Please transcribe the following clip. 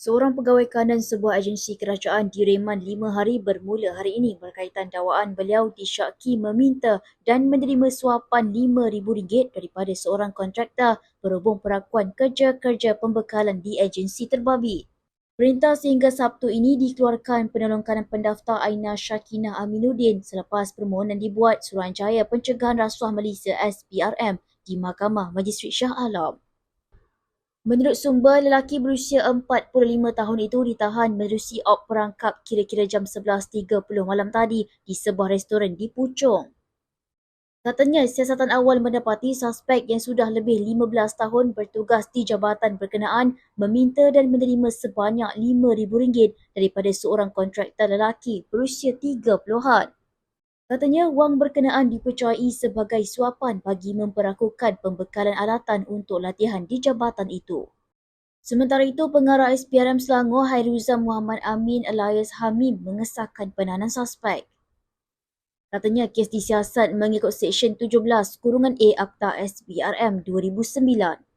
Seorang pegawai kanan sebuah agensi kerajaan direman lima hari bermula hari ini berkaitan dakwaan beliau disyaki meminta dan menerima suapan RM5,000 daripada seorang kontraktor berhubung perakuan kerja-kerja pembekalan di agensi terbabi. Perintah sehingga Sabtu ini dikeluarkan penolong kanan pendaftar Aina Syakinah Aminuddin selepas permohonan dibuat Suruhanjaya Pencegahan Rasuah Malaysia SPRM di Mahkamah Majistret Shah Alam. Menurut sumber, lelaki berusia 45 tahun itu ditahan menerusi op perangkap kira-kira jam 11.30 malam tadi di sebuah restoran di Puchong. Katanya, siasatan awal mendapati suspek yang sudah lebih 15 tahun bertugas di jabatan berkenaan meminta dan menerima sebanyak RM5,000 daripada seorang kontraktor lelaki berusia 30-an. Katanya wang berkenaan dipercayai sebagai suapan bagi memperakukan pembekalan alatan untuk latihan di jabatan itu. Sementara itu, pengarah SPRM Selangor Hairuzam Muhammad Amin alias Hamim mengesahkan penahanan suspek. Katanya kes disiasat mengikut Seksyen 17 Kurungan A Akta SPRM 2009.